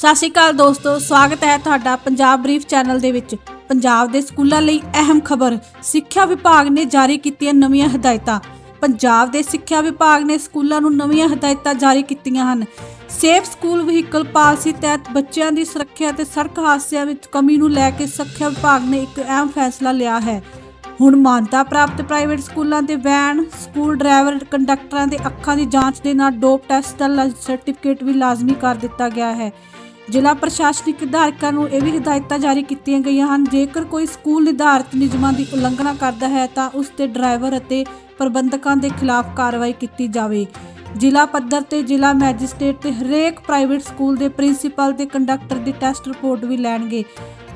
ਸਤਿ ਸ਼੍ਰੀ ਅਕਾਲ ਦੋਸਤੋ, ਸਵਾਗਤ ਹੈ ਤੁਹਾਡਾ ਪੰਜਾਬ ਬਰੀਫ ਚੈਨਲ ਦੇ ਵਿੱਚ। ਪੰਜਾਬ ਦੇ ਸਕੂਲਾਂ ਲਈ ਅਹਿਮ ਖਬਰ, ਸਿੱਖਿਆ ਵਿਭਾਗ ਨੇ ਜਾਰੀ ਕੀਤੀਆਂ ਨਵੀਆਂ ਹਦਾਇਤਾਂ। ਪੰਜਾਬ ਦੇ ਸਿੱਖਿਆ ਵਿਭਾਗ ਨੇ ਸਕੂਲਾਂ ਨੂੰ ਨਵੀਆਂ ਹਦਾਇਤਾਂ ਜਾਰੀ ਕੀਤੀਆਂ ਹਨ। ਸੇਫ ਸਕੂਲ ਵਹੀਕਲ ਪਾਲਿਸੀ ਤਹਿਤ ਬੱਚਿਆਂ ਦੀ ਸੁਰੱਖਿਆ ਤੇ ਸੜਕ ਹਾਦਸਿਆਂ ਵਿੱਚ ਕਮੀ ਨੂੰ ਲੈ ਕੇ ਸਿੱਖਿਆ ਵਿਭਾਗ ਨੇ ਇੱਕ ਅਹਿਮ ਫੈਸਲਾ ਲਿਆ ਹੈ। ਹੁਣ ਮਾਨਤਾ ਪ੍ਰਾਪਤ ਪ੍ਰਾਈਵੇਟ ਸਕੂਲਾਂ ਦੇ ਵੈਨ, ਸਕੂਲ ਡਰਾਈਵਰ, ਕੰਡਕਟਰਾਂ ਦੇ ਅੱਖਾਂ ਦੀ ਜਾਂਚ ਦੇ ਨਾਲ ਡੋਪ ਟੈਸਟ ਦਾ ਲਾ- ਸਰਟੀਫਿਕੇਟ ਵੀ ਲਾਜ਼ਮੀ ਕਰ ਦਿੱਤਾ ਗਿਆ ਹੈ। ਜ਼ਿਲ੍ਹਾ ਪ੍ਰਸ਼ਾਸਨਿਕ ਅਧਿਕਾਰੀਆਂ ਨੂੰ ਇਹ ਵੀ ਹਦਾਇਤਾਂ ਜਾਰੀ ਕੀਤੀਆਂ ਗਈਆਂ ਹਨ, ਜੇਕਰ ਕੋਈ ਸਕੂਲ ਨਿਰਧਾਰਤ ਨਿਯਮਾਂ ਦੀ ਉਲੰਘਣਾ ਕਰਦਾ ਹੈ, ਤਾਂ ਉਸ ਦੇ ਡਰਾਈਵਰ ਅਤੇ ਪ੍ਰਬੰਧਕਾਂ ਦੇ ਖਿਲਾਫ ਕਾਰਵਾਈ ਕੀਤੀ ਜਾਵੇ। ਜ਼ਿਲ੍ਹਾ ਪੱਧਰ ਤੇ ਜ਼ਿਲ੍ਹਾ ਮੈਜਿਸਟ੍ਰੇਟ ਤੇ ਹਰੇਕ ਪ੍ਰਾਈਵੇਟ ਸਕੂਲ ਦੇ ਪ੍ਰਿੰਸੀਪਲ ਤੇ ਕੰਡਕਟਰ ਦੀ ਟੈਸਟ ਰਿਪੋਰਟ ਵੀ ਲੈਣਗੇ।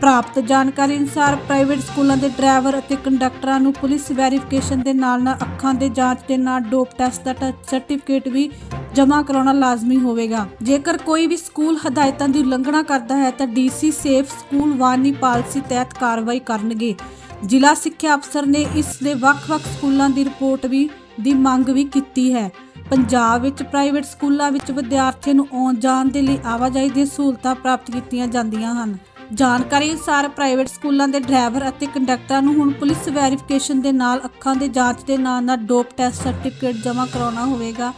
ਪ੍ਰਾਪਤ ਜਾਣਕਾਰੀ ਅਨੁਸਾਰ ਪ੍ਰਾਈਵੇਟ ਸਕੂਲਾਂ ਦੇ ਡਰਾਈਵਰ ਅਤੇ ਕੰਡਕਟਰਾਂ ਨੂੰ ਪੁਲਿਸ ਵੈਰੀਫਿਕੇਸ਼ਨ ਦੇ ਨਾਲ ਨਾਲ ਅੱਖਾਂ ਦੇ ਜਾਂਚ ਦੇ ਨਾਲ ਡੋਪ ਟੈਸਟ ਦਾ ਟ- ਸਰਟੀਫਿਕੇਟ ਵੀ ਜਮ੍ਹਾਂ ਕਰਾਉਣਾ ਲਾਜ਼ਮੀ ਹੋਵੇਗਾ। ਜੇਕਰ ਕੋਈ ਵੀ ਸਕੂਲ ਹਦਾਇਤਾਂ ਦੀ ਉਲੰਘਣਾ ਕਰਦਾ ਹੈ, ਤਾਂ ਡੀਸੀ ਸੇਫ ਸਕੂਲ ਵਾਨੀ ਪਾਲਿਸੀ ਤਹਿਤ ਕਾਰਵਾਈ ਕਰਨਗੇ। ਜ਼ਿਲ੍ਹਾ ਸਿੱਖਿਆ ਅਫਸਰ ਨੇ ਇਸ ਦੇ ਵੱਖ-ਵੱਖ ਸਕੂਲਾਂ ਦੀ ਰਿਪੋਰਟ ਵੀ, ਦੀ ਮੰਗ ਵੀ ਕੀਤੀ ਹੈ। ਪੰਜਾਬ ਵਿੱਚ ਪ੍ਰਾਈਵੇਟ ਸਕੂਲਾਂ ਵਿੱਚ ਵਿਦਿਆਰਥੀਆਂ ਨੂੰ ਆਉਣ ਜਾਣ ਦੇ ਲਈ ਆਵਾਜਾਈ ਦੀਆਂ ਸਹੂਲਤਾਂ ਪ੍ਰਾਪਤ ਕੀਤੀਆਂ ਜਾਂਦੀਆਂ ਹਨ। ਜਾਣਕਾਰੀ ਅਨੁਸਾਰ ਪ੍ਰਾਈਵੇਟ ਸਕੂਲਾਂ ਦੇ ਡਰਾਈਵਰ ਅਤੇ ਕੰਡਕਟਰਾਂ ਨੂੰ ਹੁਣ ਪੁਲਿਸ ਵੈਰੀਫਿਕੇਸ਼ਨ ਦੇ ਨਾਲ ਅੱਖਾਂ ਦੇ ਜਾਂਚ ਦੇ ਨਾਲ ਨਾਲ ਡੋਪ ਟੈਸਟ ਸਰਟੀਫਿਕੇਟ ਜਮ੍ਹਾਂ ਕਰਾਉਣਾ ਹੋਵੇਗਾ।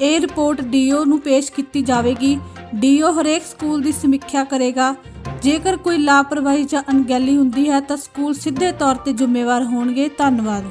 ਇਹ ਰਿਪੋਰਟ ਡੀਓ ਨੂੰ ਪੇਸ਼ ਕੀਤੀ ਜਾਵੇਗੀ। ਡੀਓ ਹਰੇਕ ਸਕੂਲ ਦੀ ਸਮੀਖਿਆ ਕਰੇਗਾ। ਜੇਕਰ ਕੋਈ ਲਾਪਰਵਾਹੀ ਜਾਂ ਅਣਗਹਿਲੀ ਹੁੰਦੀ ਹੈ ਤਾਂ ਸਕੂਲ ਸਿੱਧੇ ਤੌਰ ਤੇ ਜ਼ਿੰਮੇਵਾਰ ਹੋਣਗੇ। ਧੰਨਵਾਦ।